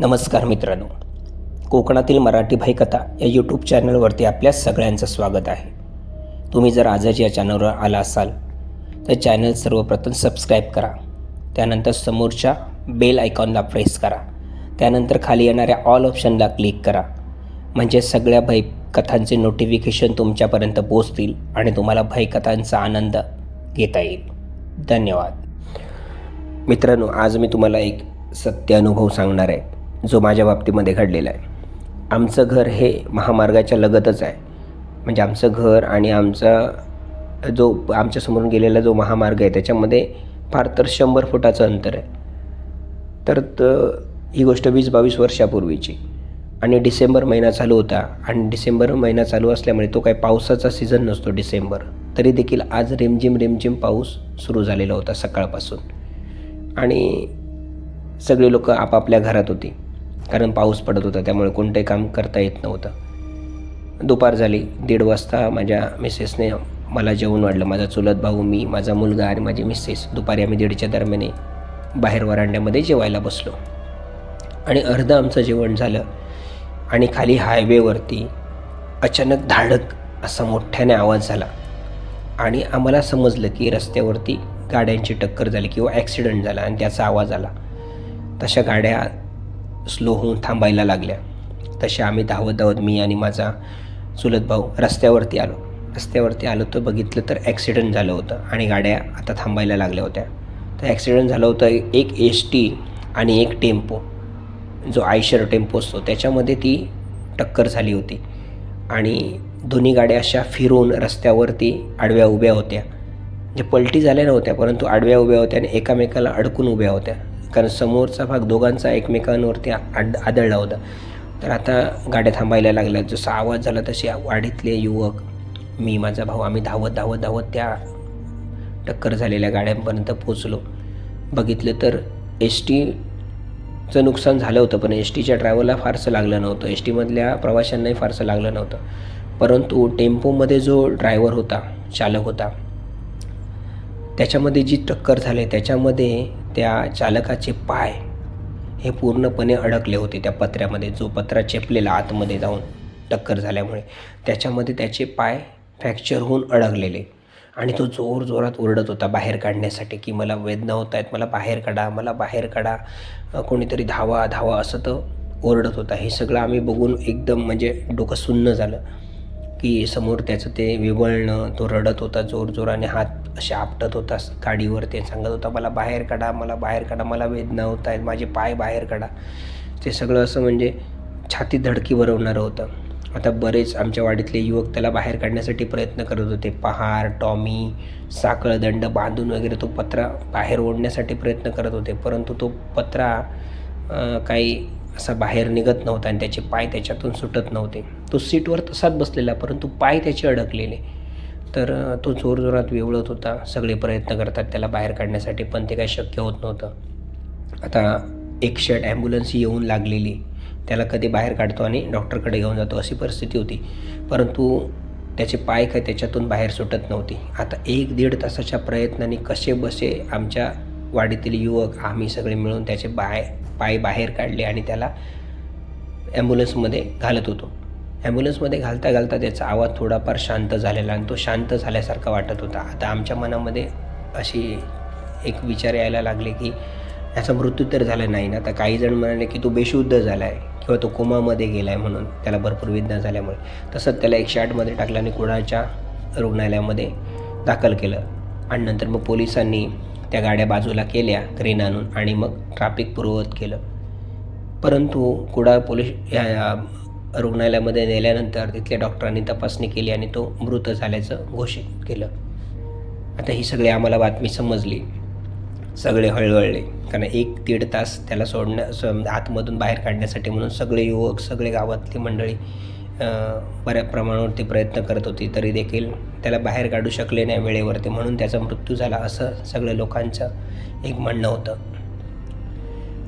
नमस्कार मित्रांनो. कोकणातील मराठी भाई कथा या यूट्यूब चॅनलवरती आपल्या सगळ्यांचं स्वागत आहे. तुम्ही जर आजच या चॅनलवर आला असाल तर चॅनल सर्वप्रथम सबस्क्राईब करा. त्यानंतर समोरच्या बेल आयकॉनला प्रेस करा. त्यानंतर खाली येणाऱ्या ऑल ऑप्शनला क्लिक करा. म्हणजे सगळ्या भय कथांचे नोटिफिकेशन तुमच्यापर्यंत पोचतील आणि तुम्हाला भयकथांचा आनंद घेता येईल. धन्यवाद. मित्रांनो आज मी तुम्हाला एक सत्य अनुभव सांगणार आहे. जो माझ्या बाबतीमध्ये घडलेला आहे. आमचं घर हे महामार्गाच्या लगतच आहे. म्हणजे आमचं घर आणि आमचा जो आमच्यासमोरून गेलेला जो महामार्ग आहे त्याच्यामध्ये फार तर शंभर फुटाचं अंतर आहे. तर ही गोष्ट वीस बावीस वर्षापूर्वीची. आणि डिसेंबर महिना चालू होता. आणि डिसेंबर महिना चालू असल्यामुळे तो काही पावसाचा सीझन नसतो डिसेंबर. तरी देखील आज रिमझिम रिमझिम पाऊस सुरू झालेला होता सकाळपासून. आणि सगळे लोक आपापल्या घरात होती. कारण पाऊस पडत होता त्यामुळे कोणतंही काम करता येत नव्हतं. दुपार झाली दीड वाजता माझ्या मिसेसने मला जेवण वाढलं. माझा चुलत भाऊ मी माझा मुलगा आणि माझी मिसेस दुपारी आम्ही दीडच्या दरम्याने बाहेर वरांड्यामध्ये जेवायला बसलो. आणि अर्धं आमचं जेवण झालं आणि खाली हायवेवरती अचानक धाडक असा मोठ्याने आवाज झाला. आणि आम्हाला समजलं की रस्त्यावरती गाड्यांची टक्कर झाली किंवा ॲक्सिडेंट झाला आणि त्याचा आवाज आला. तशा गाड्या स्लो होऊन थांबायला लागल्या. तशा आम्ही धावत धावत मी आणि माझा चुलत भाऊ रस्त्यावरती आलो. रस्त्यावरती आलो तर बघितलं तर ॲक्सिडेंट झालं होतं आणि गाड्या आता थांबायला लागल्या होत्या. तर ॲक्सिडेंट झालं होतं एक एस टी आणि एक टेम्पो. जो आयशर टेम्पो असतो त्याच्यामध्ये ती टक्कर झाली होती. आणि दोन्ही गाड्या अशा फिरून रस्त्यावरती आडव्या उभ्या होत्या. जे पलटी झाल्या नव्हत्या परंतु आडव्या उभ्या होत्या आणि एकामेकाला अडकून उभ्या होत्या. कारण समोरचा भाग दोघांचा एकमेकांवरती आड आदळला होता. तर आता गाड्या थांबायला लागल्या. जसा आवाज झाला तसे वाढीतले युवक मी माझा भाऊ आम्ही धावत धावत धावत त्या टक्कर झालेल्या गाड्यांपर्यंत पोचलो बघितलं तर एस टीचं नुकसान झालं होतं पण एस टीच्या ड्रायव्हरला फारसं लागलं नव्हतं. एस टीमधल्या प्रवाशांनाही फारसं लागलं नव्हतं. परंतु टेम्पोमध्ये जो ड्रायव्हर होता चालक होता त्याच्यामध्ये जी टक्कर झाली त्याच्यामध्ये त्या चालकाचे पाय हे पूर्णपणे अडकले होते त्या पत्र्यामध्ये. जो पत्रा चेपलेला आतमध्ये जाऊन टक्कर झाल्यामुळे त्याच्यामध्ये त्याचे पाय फ्रॅक्चर होऊन अडकलेले आणि तो जोर जोरात ओरडत होता बाहेर काढण्यासाठी की मला वेदना होत आहेत मला बाहेर काढा मला बाहेर काढा. कोणीतरी धावा धावा असं तर ओरडत होता. हे सगळं आम्ही बघून एकदम म्हणजे डोकं सुन्न झालं. की समोर त्याचं ते विवळणं तो रडत होता जोर जोराने हात असे आपटत होता गाडीवर ते सांगत होता मला बाहेर काढा मला बाहेर काढा मला वेदना होत आहेत माझे पाय बाहेर काढा. ते सगळं असं म्हणजे छाती धडकी भरवणारं होतं. आता बरेच आमच्या वाडीतले युवक त्याला बाहेर काढण्यासाठी प्रयत्न करत होते. पहार टॉमी साखळदंड बांधून वगैरे तो पत्रा बाहेर ओढण्यासाठी प्रयत्न करत होते. परंतु तो पत्रा काही असा बाहेर निघत नव्हता आणि त्याचे पाय त्याच्यातून सुटत नव्हते. तो सीटवर तसाच बसलेला परंतु पाय त्याचे अडकलेले. तर तो जोरजोरात विवळत होता. सगळे प्रयत्न करतात त्याला बाहेर काढण्यासाठी पण ते काही शक्य होत नव्हतं. आता एक शर्ट ॲम्ब्युलन्स येऊन लागलेली. त्याला कधी बाहेर काढतो आणि डॉक्टरकडे घेऊन जातो अशी परिस्थिती होती. परंतु त्याचे पाय काय त्याच्यातून बाहेर सुटत नव्हती. आता एक दीड तासाच्या प्रयत्नाने कसे बसे आमच्या वाडीतील युवक आम्ही सगळे मिळून त्याचे बाय पाय बाहेर काढले आणि त्याला ॲम्ब्युलन्समध्ये घालत होतो. ॲम्ब्युलन्समध्ये घालता घालता त्याचा आवाज थोडाफार शांत झालेला आणि तो शांत झाल्यासारखा वाटत होता. आता आमच्या मनामध्ये अशी एक विचार यायला लागले की याचा मृत्यू तर झाला नाही ना. आता काही जण म्हणाले की तो बेशुद्ध झाला आहे किंवा तो कोमामध्ये गेला आहे म्हणून त्याला भरपूर वेदना झाल्यामुळे. तसंच त्याला एकशे आठमध्ये टाकलं आणि कुडाळच्या रुग्णालयामध्ये दाखल केलं. आणि नंतर मग पोलिसांनी त्या गाड्या बाजूला केल्या क्रेन आणून आणि मग ट्रॅफिक पूर्ववत केलं. परंतु कुडाळ पोलीस या रुग्णालयामध्ये नेल्यानंतर तिथल्या डॉक्टरांनी तपासणी केली आणि तो मृत झाल्याचं घोषित केलं. आता ही सगळी आम्हाला बातमी समजली. सगळे हळहळले. कारण एक दीड तास त्याला सोडण्या आतमधून बाहेर काढण्यासाठी म्हणून सगळे युवक सगळे गावातली मंडळी बऱ्या प्रमाणावरती प्रयत्न करत होती. तरी देखील त्याला बाहेर काढू शकले नाही वेळेवरती. म्हणून त्याचा मृत्यू झाला असं सगळ्या लोकांचं एक म्हणणं होतं.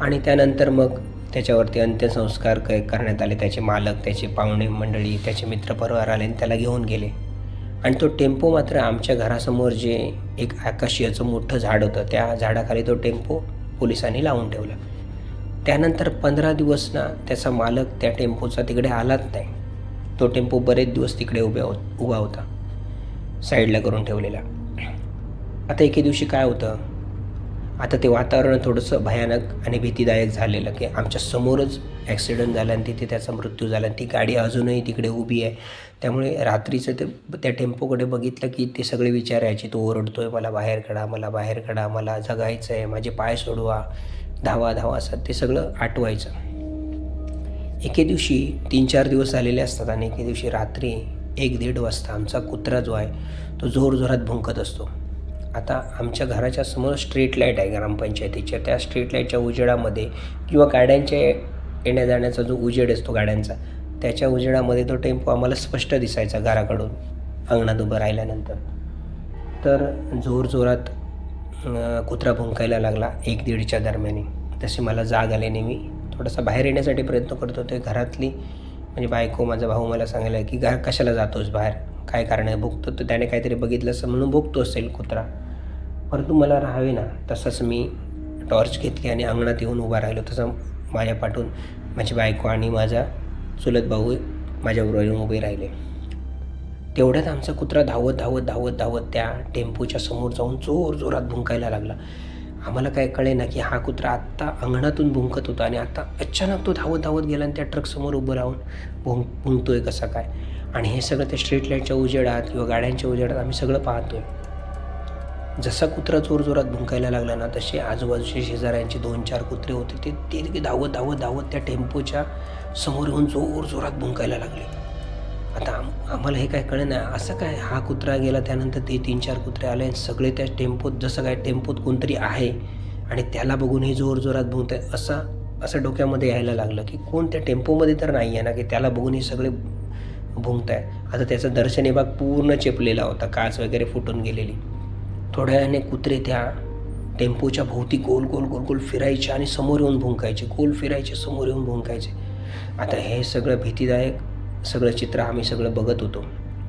आणि त्यानंतर मग त्याच्यावरती अंत्यसंस्कार क करण्यात आले. त्याचे मालक त्याचे पाहुणे मंडळी त्याचे मित्रपरिवार आले आणि त्याला घेऊन गेले. आणि तो टेम्पो मात्र आमच्या घरासमोर जे एक आकाशियाचं मोठं झाड होतं त्या झाडाखाली तो टेम्पो पोलिसांनी लावून ठेवला. त्यानंतर पंधरा दिवस ना त्याचा मालक त्या टेम्पोचा तिकडे आलाच नाही. तो टेम्पो बरेच दिवस तिकडे उभ्या उभा होता. साईडला करून ठेवलेला. आता एके दिवशी काय होतं? आता ते वातावरण थोडंसं भयानक आणि भीतीदायक झालेलं की आमच्या समोरच ॲक्सिडेंट झाला आणि तिथे त्याचा मृत्यू झाला. आणि ती गाडी अजूनही तिकडे उभी आहे. त्यामुळे रात्रीचं ते त्या टेम्पोकडे बघितलं की ते सगळे विचारायचे तो ओरडतो आहे मला बाहेर काढा मला बाहेर काढा मला जगायचं आहे माझे पाय सोडवा धावा धावा असतात ते सगळं आठवायचं. एके दिवशी तीन चार दिवस झालेले असतात आणि एके दिवशी रात्री एक दीड वाजता आमचा कुत्रा जो आहे तो जोरजोरात भुंकत असतो. आता आमच्या घराच्या समोर स्ट्रीट लाइट आहे ग्रामपंचायतीच्या. त्या स्ट्रीट लाईटच्या उजेडामध्ये किंवा गाड्यांच्या येण्या जाण्याचा जो उजेड असतो गाड्यांचा त्याच्या उजेडामध्ये तो टेम्पो आम्हाला स्पष्ट दिसायचा घराकडून अंगणात उभं राहिल्यानंतर. तर जोरजोरात कुत्रा भुंकायला लागला एक दीडच्या दरम्याने. तशी मला जाग आल्याने मी. थोडासा बाहेर येण्यासाठी प्रयत्न करत होते. घरातली म्हणजे बायको माझा भाऊ मला सांगायला की घर कशाला जातोस बाहेर? काय कारण आहे? भुकतो तर त्याने काहीतरी बघितलं असं म्हणून भुकतो असेल कुत्रा. परंतु मला राहावे ना तसंच मी टॉर्च घेतली आणि अंगणात येऊन उभा राहिलो. तसं माझ्या पाठून माझी बायको आणि माझा चुलत भाऊ माझ्याबरोबर येऊन उभे राहिले. तेवढ्यात आमचा कुत्रा धावत धावत धावत धावत त्या टेम्पोच्या समोर जाऊन जोर जोरात भुंकायला लागला. आम्हाला काय कळे ना की हा कुत्रा आत्ता अंगणातून भुंकत होता आणि आता अचानक तो धावत धावत गेला आणि त्या ट्रकसमोर उभं राहून भुंक भुंकतोय कसा काय? आणि हे सगळं त्या स्ट्रीट लाईटच्या उजेडात किंवा गाड्यांच्या उजेडात आम्ही सगळं पाहतोय. जसा कुत्रा जोरजोरात भुंकायला लागला ना तसे आजूबाजूचे शेजाऱ्यांचे दोन चार कुत्रे होते ते ते धावत धावत धावत त्या टेम्पोच्या समोर येऊन जोर जोरात भुंकायला लागले. आता आम आम्हाला हे काय कळे ना असं काय हा कुत्रा गेला त्यानंतर ते तीन चार कुत्रे आले आणि सगळे त्या टेम्पोत जसं काय टेम्पोत कोणतरी आहे आणि त्याला बघून हे जोर जोरात भुंकत आहे असा असं डोक्यामध्ये यायला लागलं की कोण त्या टेम्पोमध्ये तर नाही आहे ना की त्याला बघून हे सगळे भुंकत आहे आता त्याचा दर्शनी भाग पूर्ण चेपलेला होता काच वगैरे फुटून गेलेली. थोड्या वेळाने कुत्रे त्या टेम्पोच्या भोवती गोल गोल गोल गोल फिरायचे आणि समोर येऊन भुंकायचे. गोल फिरायचे समोर येऊन भुंकायचे. आता हे सगळं भीतीदायक सगळं चित्र आम्ही सगळं बघत होतो.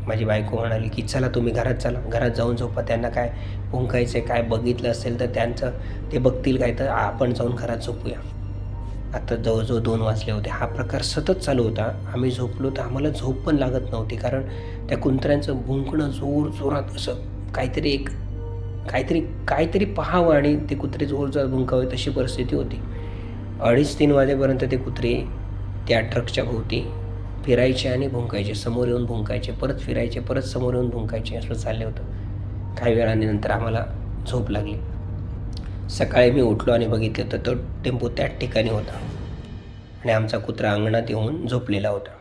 माझी बायको म्हणाली की चला तुम्ही घरात चला. घरात जाऊन झोपा. त्यांना काय भुंकायचं काय बघितलं असेल तर त्यांचं ते बघतील काय तर आपण जाऊन घरात झोपूया. आता जवळजवळ दोन वाजले होते. हा प्रकार सतत चालू होता. आम्ही झोपलो तर आम्हाला झोप पण लागत नव्हती कारण त्या कुंत्र्यांचं भुंकणं जोर जोरात असं काहीतरी एक काहीतरी काहीतरी पाहावं आणि ते कुत्रे जोर भुंकावे तशी परिस्थिती होती. अडीच तीन वाजेपर्यंत ते कुत्रे त्या ट्रकच्या भोवती फिरायचे आणि भुंकायचे. समोर येऊन भुंकायचे परत फिरायचे परत समोर येऊन भुंकायचे असं चाललं होतं. काही वेळाने नंतर आम्हाला झोप लागली. सकाळी मी उठलो आणि बघितलं तर तो टेम्पो त्याच ठिकाणी होता आणि आमचा कुत्रा अंगणात येऊन झोपलेला होता.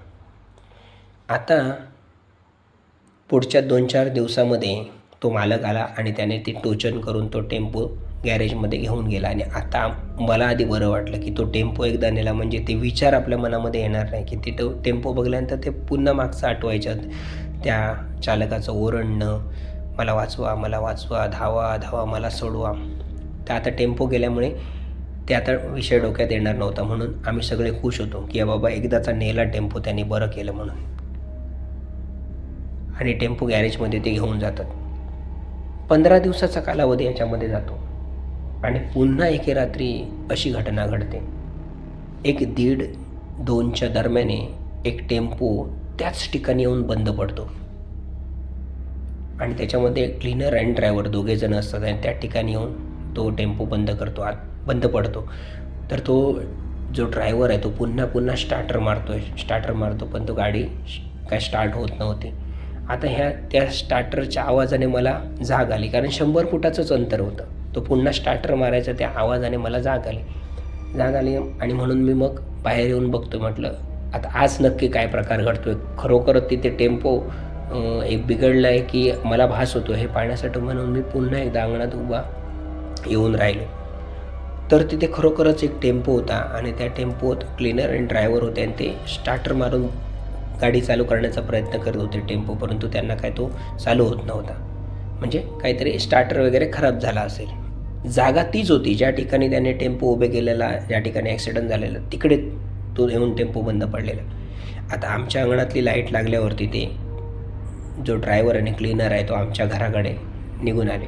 आता पुढच्या दोन चार दिवसामध्ये तो मालक आला आणि त्याने ते टोचन करून तो टेम्पो गॅरेजमध्ये घेऊन गेला. आणि आता मला आधी बरं वाटलं की तो टेम्पो एकदा नेला म्हणजे ते विचार आपल्या मनामध्ये येणार नाही की ते तो टेम्पो बघल्यानंतर ते पुन्हा मागचं आठवायच्यात. त्या चालकाचं ओरडणं मला वाचवा मला वाचवा धावा धावा मला सोडवा. तर आता टेम्पो गेल्यामुळे ते आता विषय डोक्यात येणार नव्हता म्हणून आम्ही सगळे खुश होतो की बाबा एकदाचा नेला टेम्पो त्यांनी बरं केलं म्हणून. आणि टेम्पो गॅरेजमध्ये ते घेऊन जातात. पंधरा दिवसाचा कालावधी याच्यामध्ये जातो. आणि पुन्हा एके रात्री अशी घटना घडते. एक दीड दोनच्या दरम्याने एक टेम्पो त्याच ठिकाणी येऊन बंद पडतो. आणि त्याच्यामध्ये क्लीनर अँड ड्रायव्हर दोघे जण असतात आणि त्या ठिकाणी येऊन तो टेम्पो बंद करतो आत बंद पडतो. तर तो जो ड्रायव्हर आहे तो पुन्हा पुन्हा स्टार्टर मारतो आहे स्टार्टर मारतो पण तो गाडी काय स्टार्ट होत नव्हती. आता ह्या त्या स्टार्टरच्या आवाजाने मला जाग आली. कारण शंभर फुटाचंच अंतर होतं. तो पुन्हा स्टार्टर मारायचा त्या आवाजाने मला जाग आली. जाग आली आणि म्हणून मी मग बाहेर येऊन बघतो म्हटलं आता आज नक्की काय प्रकार घडतो आहे खरोखरच तिथे टेम्पो एक बिघडला आहे की मला भास होतो हे पाहण्यासाठी म्हणून मी पुन्हा एकदा अंगणात उभा येऊन राहिलो. तर तिथे खरोखरच एक टेम्पो होता आणि त्या टेम्पोत क्लीनर आणि ड्रायव्हर होते आणि ते स्टार्टर मारून गाडी चालू करण्याचा प्रयत्न करत होते टेम्पो परंतु त्यांना काय तो चालू होत नव्हता. म्हणजे काहीतरी स्टार्टर वगैरे खराब झाला असेल. जागा तीच होती ज्या ठिकाणी त्याने टेम्पो उभे केलेला ज्या ठिकाणी ॲक्सिडेंट झालेला तिकडे तो येऊन टेम्पो बंद पडलेला. आता आमच्या अंगणातली लाइट लागल्यावरती ते जो ड्रायव्हर आणि क्लीनर आहे तो आमच्या घराकडे निघून आले.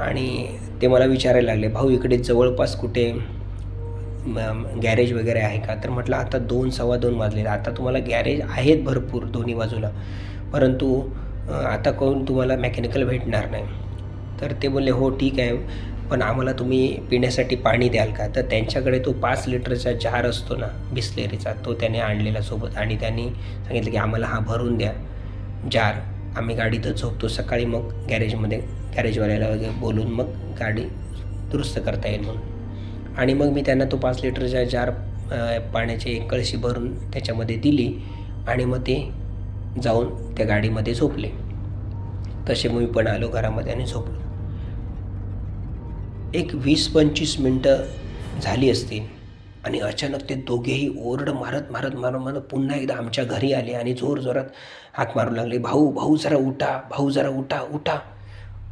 आणि ते मला विचारायला लागले भाऊ इकडे जवळपास कुठे गॅरेज वगैरे आहे का? तर म्हटलं आता दोन सव्वा दोन वाजले आता तुम्हाला गॅरेज आहेत भरपूर दोन्ही बाजूला. परंतु आता कोण तुम्हाला मेकॅनिकल भेटणार नाही. तर ते बोलले हो ठीक आहे. पण आम्हाला तुम्ही पिण्यासाठी पाणी द्याल का? तर त्यांच्याकडे तो पाच लिटरचा जार असतो ना बिस्लेरीचा तो त्याने आणलेला सोबत. आणि त्यांनी सांगितलं की आम्हाला हा भरून द्या जार. आम्ही गाडीतच झोपतो. सकाळी मग गॅरेजमध्ये गॅरेजवाल्याला वगैरे बोलून मग गाडी दुरुस्त करता येईल म्हणून. आणि मग मी त्यांना तो पाच लिटरच्या जार पाण्याची एक कळशी भरून त्याच्यामध्ये दिली आणि मग ते जाऊन त्या गाडीमध्ये झोपले. तसे मी पण आलो घरामध्ये आणि झोपलो. एक वीस पंचवीस मिनटं झाली असतील आणि अचानक ते दोघेही ओरड मारत मारत मारत मारत पुन्हा एकदा आमच्या घरी आले आणि जोर जोरात मारू लागले. भाऊ भाऊ जरा उठा भाऊ जरा उठा उठा.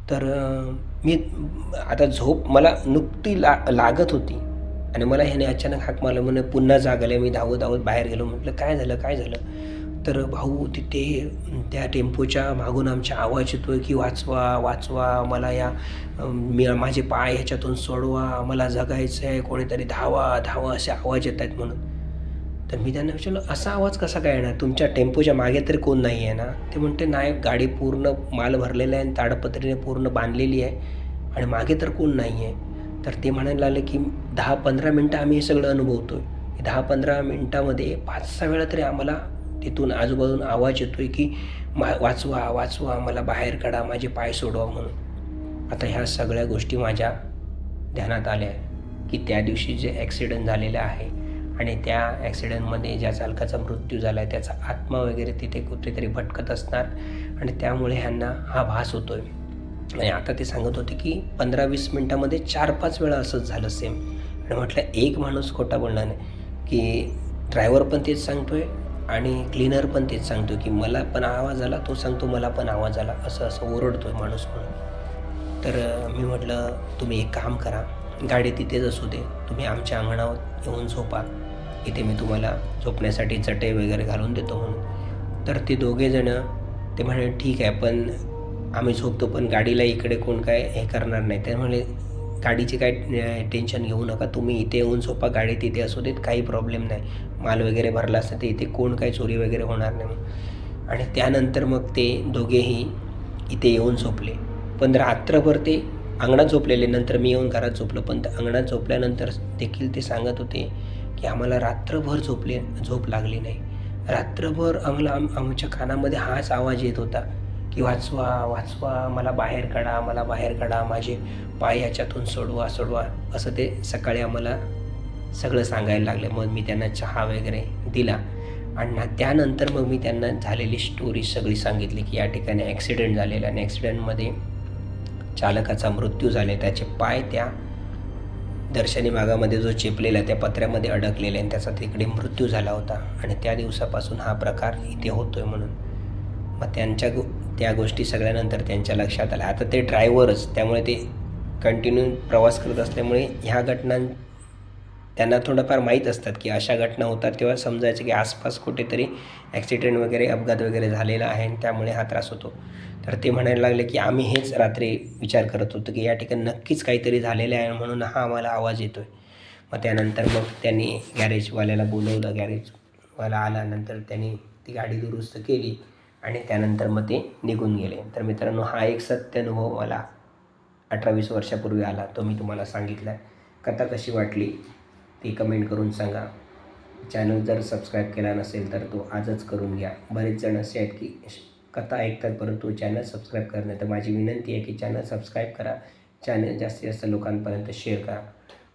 तर मी आता झोप मला नुकती ला लागत होती. आणि मला ह्याने अचानक हाक मारलं. म्हणे पुन्हा जाग आले मी धावत धावत बाहेर गेलो. म्हटलं काय झालं? काय झालं? तर भाऊ तिथे त्या टेम्पोच्या मागून आमच्या आवाज येतोय की वाचवा वाचवा. मला या मी माझे पाय ह्याच्यातून सोडवा. मला जगायचं आहे कोणीतरी धावा धावा असे आवाज येत आहेत म्हणून. तर मी त्यांना विचारलं असा आवाज कसा काय येणार? तुमच्या टेम्पोच्या मागे तरी कोण नाही आहे ना? ते म्हणते नाही गाडी पूर्ण माल भरलेला आहे आणि ताडपत्रीने पूर्ण बांधलेली आहे आणि मागे तर कोण नाही आहे. तर ते म्हणायला लागले की दहा पंधरा मिनटं आम्ही हे सगळं अनुभवतो आहे दहा पंधरा मिनटामध्ये पाच सहा वेळा तरी आम्हाला तिथून आजूबाजून आवाज येतो आहे की मा वाचवा वाचवा मला बाहेर काढा माझे पाय सोडवा म्हणून. आता ह्या सगळ्या गोष्टी माझ्या ध्यानात आल्या की त्या दिवशी जे ॲक्सिडेंट झालेलं आहे आणि त्या ॲक्सिडेंटमध्ये ज्या चालकाचा मृत्यू झाला आहे त्याचा आत्मा वगैरे तिथे कुठेतरी भटकत असणार आणि त्यामुळे ह्यांना हा भास होतो आहे आणि आता ते सांगत होते की पंधरा वीस मिनटामध्ये चार पाच वेळा असंच झालं सेम आणि म्हटलं एक माणूस खोटा बोलणार नाही. की ड्रायव्हर पण तेच सांगतो आहे आणि क्लीनर पण तेच सांगतो की मला पण आवाज आला तो सांगतो मला पण आवाज आला असं असं ओरडतो आहे माणूस म्हणून. तर मी म्हटलं तुम्ही एक काम करा गाडी तिथेच असू दे तुम्ही आमच्या अंगणावर येऊन झोपा. इथे मी तुम्हाला झोपण्यासाठी चटई वगैरे घालून देतो म्हणून. तर ते दोघेजणं ते म्हणे ठीक आहे पण आम्ही झोपतो पण गाडीला इकडे कोण काय हे करणार नाही. ते म्हणे गाडीची काय टेन्शन घेऊ नका तुम्ही इथे येऊन झोपा गाडी तिथे असू देत काही प्रॉब्लेम नाही. माल वगैरे भरला असतं ते इथे कोण काही चोरी वगैरे होणार नाही. आणि त्यानंतर मग ते दोघेही इथे येऊन झोपले. पण रात्रभर ते अंगणात झोपलेले नंतर मी येऊन घरात झोपलो. पण अंगणात झोपल्यानंतर देखील ते सांगत होते की आम्हाला रात्रभर झोपले झोप लागली नाही. रात्रभर आम्हाला आम आमच्या कानामध्ये हाच आवाज येत होता की वाचवा वाचवा मला बाहेर काढा मला बाहेर काढा माझे पाय याच्यातून सोडवा सोडवा असं ते सकाळी आम्हाला सगळं सांगायला लागले. मग मी त्यांना चहा वगैरे दिला आणि ना- त्यानंतर मग मी त्यांना झालेली स्टोरी सगळी सांगितली की या ठिकाणी ॲक्सिडेंट झालेला आणि ॲक्सिडेंटमध्ये चालकाचा मृत्यू झाले. त्याचे पाय त्या दर्शनी भागामध्ये जो चेपलेला त्या पत्र्यामध्ये अडकलेला आणि त्याचा तिकडे मृत्यू झाला होता. आणि त्या दिवसापासून हा प्रकार इथे होतो आहे म्हणून. मग त्यांच्या गो त्या गोष्टी सगळ्यानंतर त्यांच्या लक्षात आल्या. आता ते ड्रायव्हरच त्यामुळे ते कंटिन्यू प्रवास करत असल्यामुळे ह्या घटनां त्यांना थोडंफार माहीत असतात की अशा घटना होतात तेव्हा समजायचं की आसपास कुठेतरी ॲक्सिडेंट वगैरे अपघात वगैरे झालेला आहे आणि त्यामुळे हा त्रास होतो. तर ते म्हणायला लागले की आम्ही हेच रात्री विचार करत होतो की या ठिकाणी नक्कीच काहीतरी झालेलं आहे म्हणून हा आम्हाला आवाज येतो आहे मग त्यानंतर मग त्यांनी गॅरेजवाल्याला बोलवलं. गॅरेजवाला आल्यानंतर त्यांनी ती गाडी दुरुस्त केली आणि त्यानंतर मग ते निघून गेले. तर मित्रांनो हा एक सत्य अनुभव मला अठरा वीस वर्षापूर्वी आला. तो मी तुम्हाला सांगितला आहे कथा कशी वाटली? ती कमेंट करून सांगा. चॅनल जर सबस्क्राईब केला नसेल तर तो आजच करून घ्या. बरेच जण असे आहेत की श- कथा ऐकतात परंतु चॅनल सबस्क्राईब करणे तर माझी विनंती आहे की चॅनल सबस्क्राईब करा. चॅनल जास्तीत जास्त लोकांपर्यंत शेअर करा.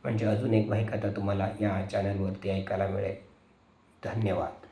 म्हणजे अजून एक माही कथा तुम्हाला या चॅनलवरती ऐकायला मिळेल. धन्यवाद.